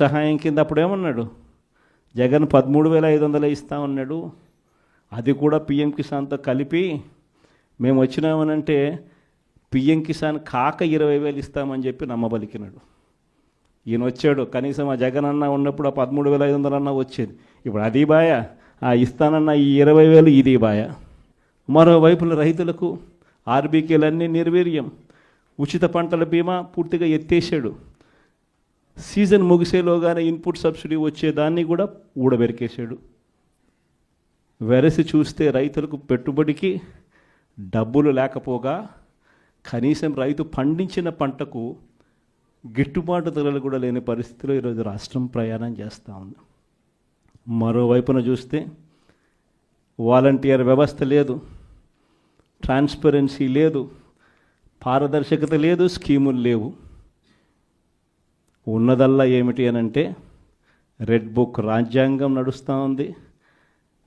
సహాయం కింద అప్పుడు ఏమన్నాడు జగన్ పదమూడు వేల ఐదు వందలు ఇస్తా ఉన్నాడు. అది కూడా పిఎం కిసాన్తో కలిపి మేము వచ్చినామనంటే పిఎం కిసాన్ కాక ఇరవై వేలు ఇస్తామని చెప్పి నమ్మబలికినాడు. ఈయన వచ్చాడు. కనీసం ఆ జగన్ అన్న ఉన్నప్పుడు ఆ పదమూడు వేల ఐదు వందలు అన్న వచ్చేది. ఇప్పుడు అది బాయ ఆ ఇస్తానన్న ఈ ఇరవై వేలు ఇది బాయ. మరోవైపున రైతులకు ఆర్బీకేలన్నీ నిర్వీర్యం. ఉచిత పంటల బీమా పూర్తిగా ఎత్తేసాడు సీజన్ ముగిసేలోగానే ఇన్పుట్ సబ్సిడీ వచ్చేదాన్ని కూడా ఊడబెరికేశాడు. వెరసి చూస్తే రైతులకు పెట్టుబడికి డబ్బులు లేకపోగా కనీసం రైతు పండించిన పంటకు గిట్టుబాటు ధరలు కూడా లేని పరిస్థితిలో ఈరోజు రాష్ట్రం ప్రయాణం చేస్తూ ఉంది. మరోవైపున చూస్తే వాలంటీర్ వ్యవస్థ లేదు ట్రాన్స్పరెన్సీ లేదు పారదర్శకత లేదు స్కీములు లేవు. ఉన్నదల్లా ఏమిటి అని అంటే రెడ్ బుక్ రాజ్యాంగం నడుస్తూ ఉంది.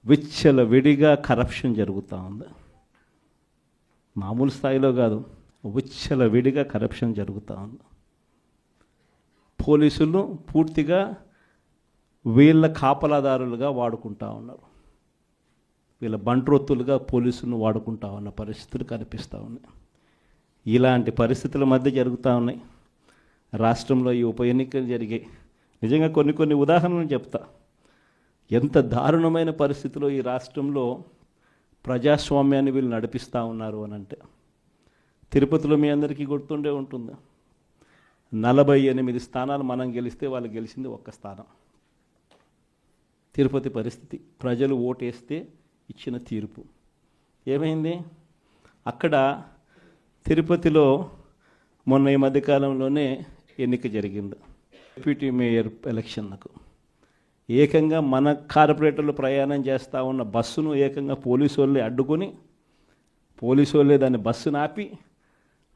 విచ్చల విడిగా కరప్షన్ జరుగుతూ ఉంది. మామూలు స్థాయిలో కాదు విచ్చల విడిగా కరప్షన్ జరుగుతూ ఉంది. పోలీసులు పూర్తిగా వీళ్ళ కాపలాదారులుగా వాడుకుంటా ఉన్నారు. వీళ్ళ బంట్రొత్తులుగా పోలీసులను వాడుకుంటా ఉన్న పరిస్థితులు కనిపిస్తూ ఉన్నాయి. ఇలాంటి పరిస్థితుల మధ్య జరుగుతూ ఉన్నాయి. రాష్ట్రంలో ఈ ఉప ఎన్నికలు జరిగాయి నిజంగా కొన్ని కొన్ని ఉదాహరణలు చెప్తా. ఎంత దారుణమైన పరిస్థితిలో ఈ రాష్ట్రంలో ప్రజాస్వామ్యాన్ని వీళ్ళు నడిపిస్తూ ఉన్నారు అని అంటే. తిరుపతిలో మీ అందరికీ గుర్తుండే ఉంటుంది. నలభై ఎనిమిది స్థానాలు మనం గెలిస్తే వాళ్ళు గెలిచింది ఒక్క స్థానం. తిరుపతి పరిస్థితి. ప్రజలు ఓటేస్తే ఇచ్చిన తీర్పు. ఏమైంది? అక్కడ తిరుపతిలో మొన్న ఈ మధ్యకాలంలోనే ఎన్నిక జరిగింది. డిప్యూటీ మేయర్ ఎలక్షన్లకు. ఏకంగా మన కార్పొరేటర్లు ప్రయాణం చేస్తూ ఉన్న బస్సును ఏకంగా పోలీసు వాళ్ళే అడ్డుకొని పోలీసు వాళ్ళే దాన్ని బస్సును ఆపి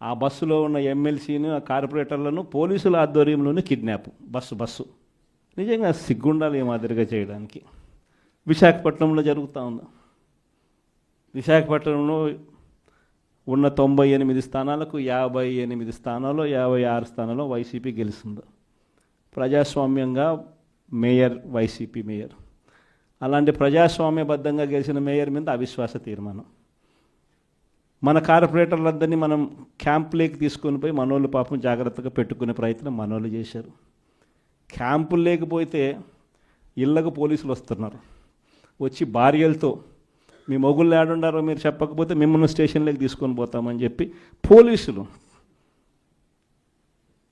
ఆ బస్సులో ఉన్న ఎమ్మెల్సీని ఆ కార్పొరేటర్లను పోలీసుల ఆధ్వర్యంలోనే కిడ్నాప్. Bus bus. నిజంగా సిగ్గుండాలి ఈ మాదిరిగా చేయడానికి. విశాఖపట్నంలో జరుగుతూ ఉంది. విశాఖపట్నంలో ఉన్న తొంభై ఎనిమిది స్థానాలకు యాభై ఎనిమిది స్థానాల్లో యాభై ఆరు స్థానాల్లో వైసీపీ గెలిచింది ప్రజాస్వామ్యంగా మేయర్ వైసీపీ మేయర్. అలాంటి ప్రజాస్వామ్యబద్ధంగా గెలిచిన మేయర్ మీద అవిశ్వాస తీర్మానం. మన కార్పొరేటర్లందరినీ మనం క్యాంపులోకి తీసుకొని పోయి మనోళ్ళు పాపం జాగ్రత్తగా పెట్టుకునే ప్రయత్నం మనోళ్ళు చేశారు. క్యాంపులు లేకపోతే ఇళ్ళకు పోలీసులు వస్తున్నారు. వచ్చి భార్యలతో మీ మొగుళ్ళు ఏడుండారో మీరు చెప్పకపోతే మిమ్మల్ని స్టేషన్లోకి తీసుకొని పోతామని చెప్పి పోలీసులు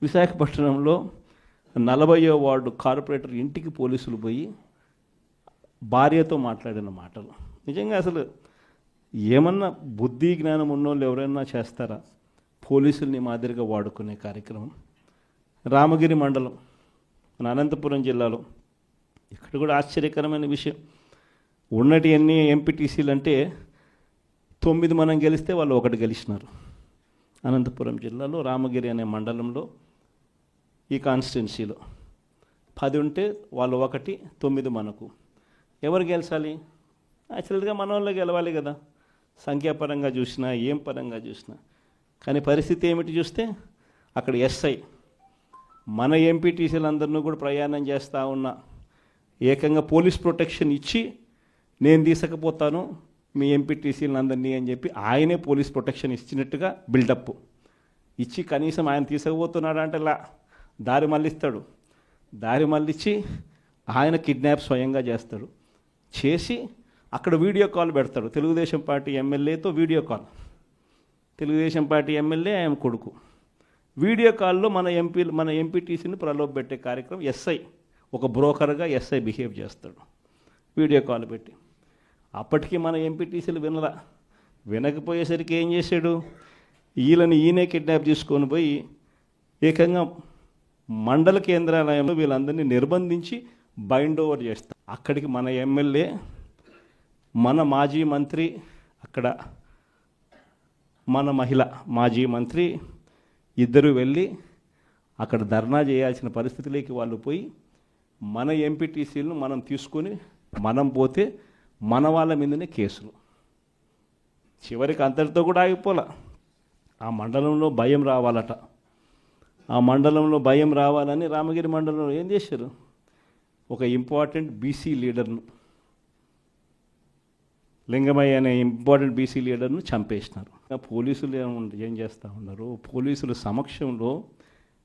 విశాఖపట్నంలో నలభయో వార్డు కార్పొరేటర్ ఇంటికి పోలీసులు పోయి భార్యతో మాట్లాడిన మాటలు. నిజంగా అసలు ఏమన్నా బుద్ధి జ్ఞానం ఉన్నోళ్ళు ఎవరైనా చేస్తారా? పోలీసుల్ని మాదిరిగా వాడుకునే కార్యక్రమం. రామగిరి మండలం మన అనంతపురం జిల్లాలో. ఇక్కడ కూడా ఆశ్చర్యకరమైన విషయం. ఉన్నటి ఎన్ని ఎంపీటీసీలు అంటే తొమ్మిది మనం గెలిస్తే వాళ్ళు ఒకటి గెలిచినారు. అనంతపురం జిల్లాలో రామగిరి అనే మండలంలో ఈ కాన్స్టిట్యున్సీలో. పది ఉంటే వాళ్ళు ఒకటి తొమ్మిది మనకు. ఎవరు గెలిచాలి? యాక్చువల్గా మన వాళ్ళు గెలవాలి కదా. సంఖ్యాపరంగా చూసినా ఏం పరంగా చూసినా. కానీ పరిస్థితి ఏమిటి చూస్తే అక్కడ ఎస్ఐ. మన ఎంపీటీసీలందరినీ కూడా ప్రయాణం చేస్తూ ఉన్న. ఏకంగా పోలీస్ ప్రొటెక్షన్ ఇచ్చి నేను తీసుకపోతాను మీ ఎంపీటీసీలందరినీ అని చెప్పి ఆయనే పోలీస్ ప్రొటెక్షన్ ఇచ్చినట్టుగా బిల్డప్. ఇచ్చి కనీసం ఆయన తీసుకుపోతున్నాడు అంటే లా దారి మళ్ళిస్తాడు. దారి మళ్ళించి ఆయన కిడ్నాప్ స్వయంగా చేస్తాడు. చేసి అక్కడ వీడియో కాల్ పెడతాడు. Telugu Desam party ఎమ్మెల్యేతో video call. Telugu Desam party MLA ఆయన కొడుకు. వీడియో కాల్లో మన ఎంపీ మన ఎంపీటీసీని ప్రలోభ పెట్టే కార్యక్రమం ఎస్ఐ. ఒక బ్రోకర్గా ఎస్ఐ బిహేవ్ చేస్తాడు. వీడియో కాల్ పెట్టి. అప్పటికి మన ఎంపీటీసీలు వినరా వినకపోయేసరికి ఏం చేశాడు? వీళ్ళని ఈయనే కిడ్నాప్ తీసుకొని పోయి ఏకంగా మండల కేంద్రాలయంలో వీళ్ళందరినీ నిర్బంధించి బైండ్ ఓవర్ చేస్తారు అక్కడికి మన ఎమ్మెల్యే మన మాజీ మంత్రి అక్కడ మన మహిళ మాజీ మంత్రి ఇద్దరు వెళ్ళి అక్కడ ధర్నా చేయాల్సిన పరిస్థితిలోకి వాళ్ళు పోయి మన ఎంపీటీసీలను మనం తీసుకొని మనం పోతే మన వాళ్ళ మీదనే కేసులు. చివరికి అంతటితో కూడా ఆగిపోలా. ఆ మండలంలో భయం రావాలట. ఆ మండలంలో భయం రావాలని రామగిరి మండలంలో ఏం చేశారు? ఒక ఇంపార్టెంట్ బీసీ లీడర్ను లింగమయ్య అనే ఇంపార్టెంట్ బీసీ లీడర్ను చంపేసినారు. పోలీసులు ఏం- ఏం చేస్తూ ఉన్నారు? పోలీసుల సమక్షంలో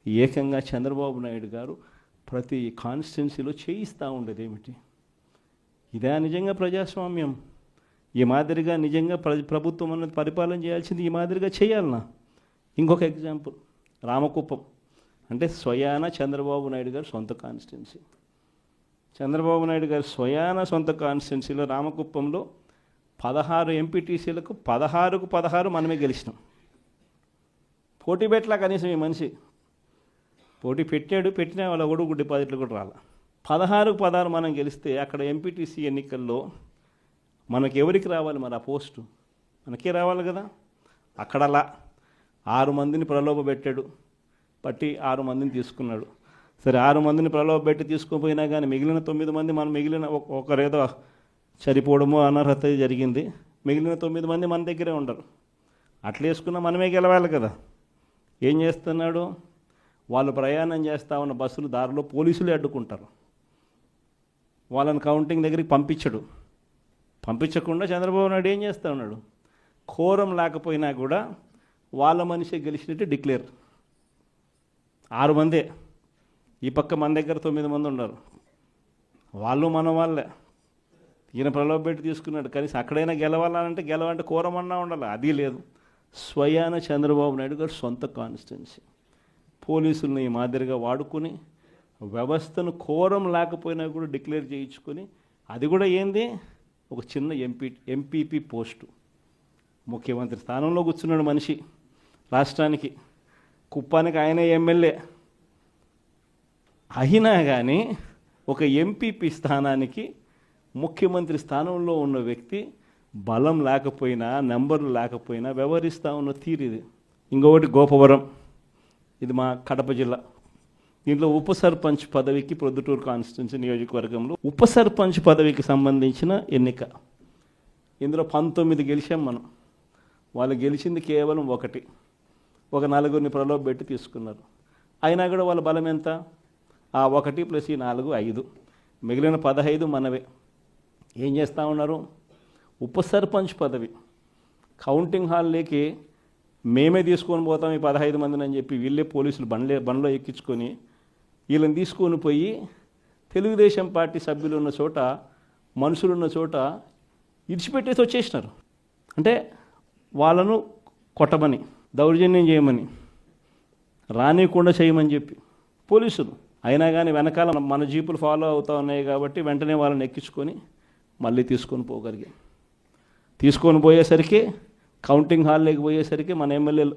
ఏకంగా చంద్రబాబు నాయుడు గారు ప్రతి కాన్స్టిట్యున్సీలో చేయిస్తూ ఉండేది ఏమిటి? ఇదే నిజంగా ప్రజాస్వామ్యం. ఈ మాదిరిగా నిజంగా ప్ర ప్రభుత్వం అన్నది పరిపాలన చేయాల్సింది ఈ మాదిరిగా చేయాలన్నా ఇంకొక ఎగ్జాంపుల్ రామకుప్పం. అంటే స్వయాన చంద్రబాబు నాయుడు గారు సొంత కాన్స్టిట్యున్సీ. చంద్రబాబు నాయుడు గారు స్వయాన సొంత కాన్స్టిట్యున్సీలో రామకుప్పంలో పదహారు ఎంపీటీసీలకు పదహారుకు పదహారు మనమే గెలిచినాం. పోటీ పెట్టలా కనీసం ఈ మనిషి. పోటీ పెట్టాడు పెట్టిన వాళ్ళ ఒడుగు డిపాజిట్లు కూడా రాల. పదహారుకు పదహారు మనం గెలిస్తే అక్కడ ఎంపీటీసీ ఎన్నికల్లో మనకి ఎవరికి రావాలి మరి ఆ పోస్టు? మనకే రావాలి కదా? అక్కడ అలా ఆరు మందిని ప్రలోభ పెట్టాడు. పట్టి ఆరు మందిని తీసుకున్నాడు. సరే ఆరు మందిని ప్రలోభ పెట్టి తీసుకుపోయినా కానీ మిగిలిన తొమ్మిది మంది మనం మిగిలిన ఒకరేదో చనిపోవడమో అనర్హత జరిగింది. మిగిలిన తొమ్మిది మంది మన దగ్గరే ఉండరు. అట్లా వేసుకున్నా మనమే గెలవాలి కదా. ఏం చేస్తున్నాడు? వాళ్ళు ప్రయాణం చేస్తా ఉన్న బస్సులు దారిలో పోలీసులు అడ్డుకుంటారు. వాళ్ళని కౌంటింగ్ దగ్గరికి పంపించడు. పంపించకుండా చంద్రబాబు నాయుడు ఏం చేస్తా ఉన్నాడు? కోరం లేకపోయినా కూడా వాళ్ళ మనిషి గెలిచినట్టు డిక్లేర్. ఆరు మందే. ఈ పక్క మన దగ్గర తొమ్మిది మంది ఉన్నారు. వాళ్ళు మన వాళ్ళే. ఈయన ప్రలోభ పెట్టి తీసుకున్నాడు. కనీసం అక్కడైనా గెలవాలంటే గెలవంటే కోరమన్నా ఉండాలి. అది లేదు. స్వయాన చంద్రబాబు నాయుడు గారు సొంత కాన్స్టిట్యున్సీ పోలీసుల్ని ఈ మాదిరిగా వాడుకొని వ్యవస్థను కోరం లేకపోయినా కూడా డిక్లేర్ చేయించుకొని అది కూడా ఏంది? ఒక చిన్న ఎంపీ ఎంపీపీ పోస్టు. ముఖ్యమంత్రి స్థానంలో కూర్చున్నాడు మనిషి రాష్ట్రానికి. కుప్పానికి ఆయనే ఎమ్మెల్యే. అయినా కానీ ఒక ఎంపీపీ స్థానానికి ముఖ్యమంత్రి స్థానంలో ఉన్న వ్యక్తి బలం లేకపోయినా నెంబర్లు లేకపోయినా వ్యవహరిస్తూ ఉన్న తీరు ఇది. ఇంకొకటి గోపవరం. ఇది మా కడప జిల్లా. దీంట్లో ఉప సర్పంచ్ పదవికి ప్రొద్దుటూరు కాన్స్టిట్యున్సీ నియోజకవర్గంలో ఉప సర్పంచ్ పదవికి సంబంధించిన ఎన్నిక. ఇందులో పంతొమ్మిది గెలిచాం మనం. వాళ్ళు గెలిచింది కేవలం ఒకటి. ఒక నలుగురిని ప్రలోభ పెట్టి తీసుకున్నారు. అయినా కూడా వాళ్ళ బలం ఎంత? ఆ ఒకటి ప్లస్ ఈ నాలుగు ఐదు. మిగిలిన పదహైదు మనవే. ఏం చేస్తూ ఉన్నారు? ఉప సర్పంచ్ పదవి. కౌంటింగ్ హాల్లోకి మేమే తీసుకొని పోతాం ఈ పదహైదు మందిని అని చెప్పి వీళ్ళే పోలీసులు బండ్లే బండ్లో ఎక్కించుకొని వీళ్ళని తీసుకొని పోయి తెలుగుదేశం పార్టీ సభ్యులు ఉన్న చోట మనుషులు ఉన్న చోట ఇడిచిపెట్టేసి వచ్చేసినారు. అంటే వాళ్ళను కొట్టమని దౌర్జన్యం చేయమని రానియకుండా చేయమని చెప్పి పోలీసులు. అయినా కానీ వెనకాల మన జీపులు ఫాలో అవుతూ ఉన్నాయి కాబట్టి వెంటనే వాళ్ళని ఎక్కించుకొని మళ్ళీ తీసుకొని పోగలిగాం. తీసుకొని పోయేసరికి కౌంటింగ్ హాల్లోకి పోయేసరికి మన ఎమ్మెల్యేలు